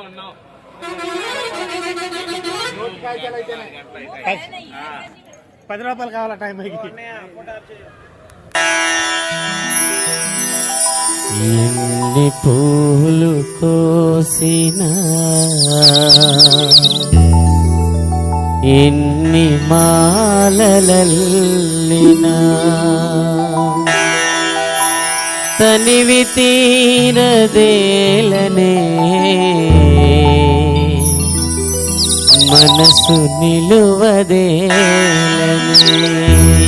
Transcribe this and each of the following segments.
ఉన్నావు పది రూపాయలు కావాలా టైం ఎన్ని పూలు కోసినా ఎన్ని మాలలల్లినా. తనివి తీరదేలనే. మనసు నిలువదేలనే.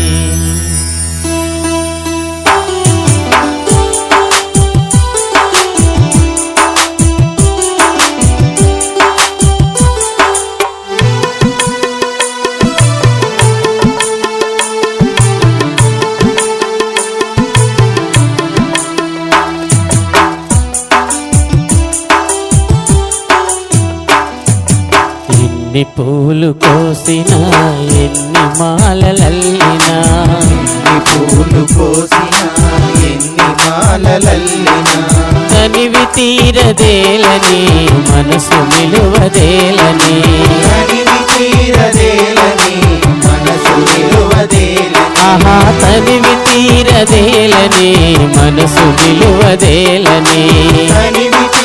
ఎన్ని పూలు కోసినా ఎన్ని మాలలల్లినా. ఎన్ని పూలు కోసినా ఎన్ని మాలలల్లినా. తనివి తీరదేలని మనసు నిలువదేలని. కనివి తీరదేలని మనసు నిలువదేలని. ఆహా తనివి తీరదేలని మనసు నిలువదేలని. కనివి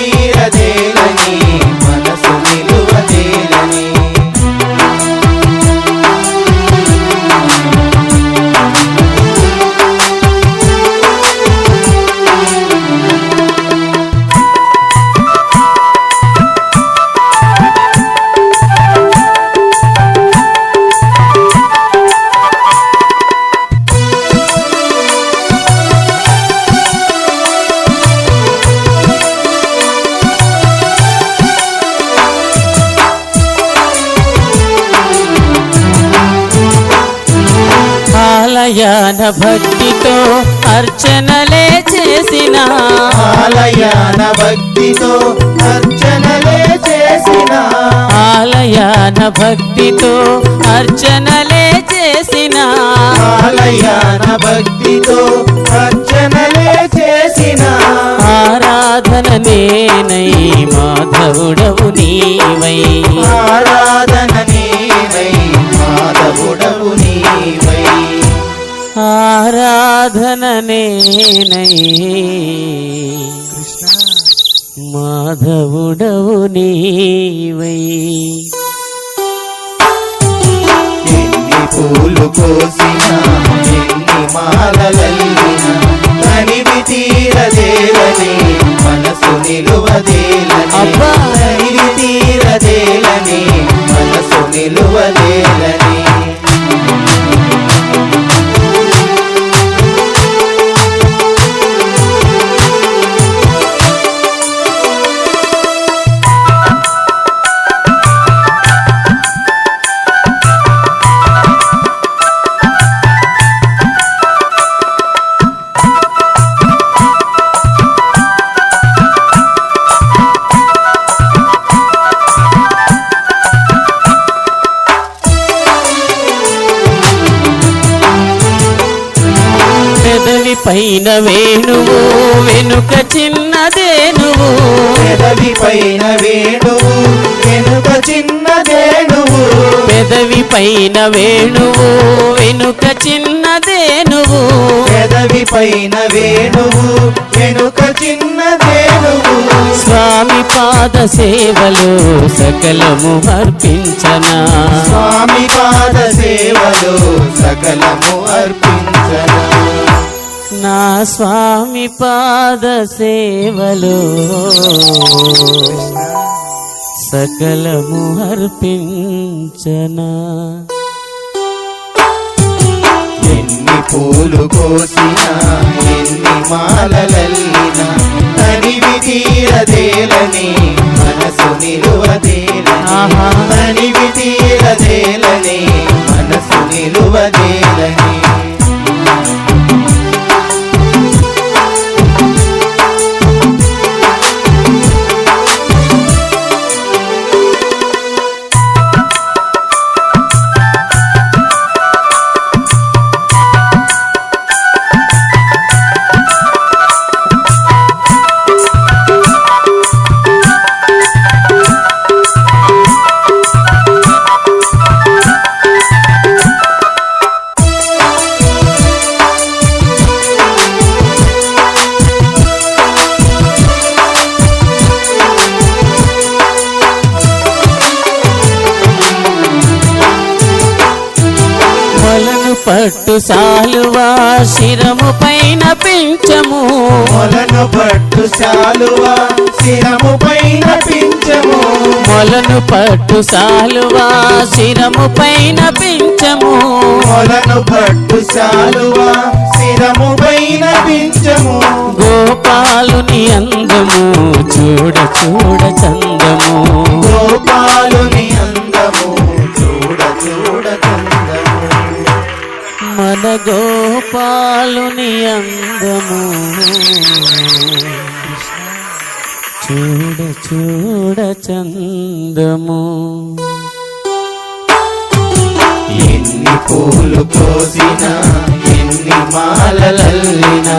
ఆలయాన భక్తితో అర్చనలే చేసిన. ఆలయాన భక్తితో అర్చనలే చేసిన. ఆలయాన భక్తితో అర్చనలే చేసిన. ఆలయాన భక్తితో అర్చనలే చేసిన. ఆరాధన నేనై మాధవుడవు నీవై. ఆరాధన ఆరాధన నేనై. మాధవుడవు నీవై. ఎన్ని పూలు కోసినా ఎన్ని మాలలల్లినా కనివి తీరదేలని మనసు నిలువదేలని! కనివి తీరదేలని మనసు నిలువదేలని. పైన వేణువు వెనుక చిన్నదేనువు పెదవి పైన వేణువు వెనుక చిన్నదేణువు పెదవి పైన వేణువు వెనుక చిన్నదేనువు పెదవి పైన వేణువు వెనుక చిన్నదేణువు స్వామి పాద సేవలు సకలము అర్పించనా. స్వామి పాద సేవలు సకలము అర్పించన. నా స్వామి పాద సేవలు సకలము అర్పించనా ఎన్ని పూలు కోసినా ఎన్ని మాలలల్లినా తనివి తీరదేలని మనసు నిలువదేలని. తనివి తీరదేలని మనసు నిలువదేలని. పట్టు సాలువా శిరము పైన పెంచము. మొలను పట్టు శాలువా శిరము పైన పించము. మొలను పట్టు సాలువా శిరము పైన పెంచము. మొలను పట్టు శాలువా శిరము పైన పించము. గోపాలుని అందము చూడ చూడ చందము చూడ చూడ చందము. ఎన్ని పూలు కోసినా ఎన్ని మాలలల్లినా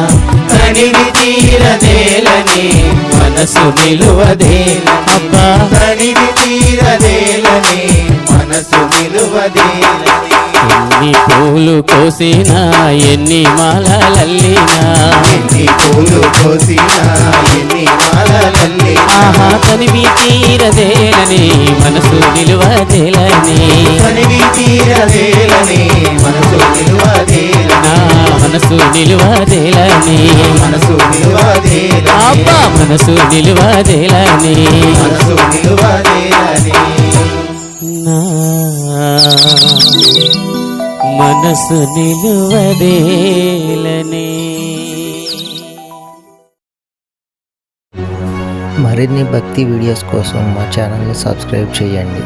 తనివి తీరదేలని మనసు నిలువదేల అబ్బా. తనివి తీరదేలని మనసు నిలువదేలని ఎన్ని పూలు కోసినా ఎన్ని మాలలల్లినా. ఎన్ని పూలు కోసినా ఎన్ని మాలలల్లినా. ఆహా తనివి తీరదేలని మనసు నిలువదేలని. తనివి తీరదేలని మనసు నిలువదేలని. మనసు నిలువదేలని. మనసు నిలువదేలని. అబ్బా మనసు నిలువదేలని. మనసు నిలువదేలని. నా మనసు నిలువదేలని. మరిన్ని భక్తి వీడియోస్ కోసం మా ఛానల్ని సబ్స్క్రైబ్ చేయండి.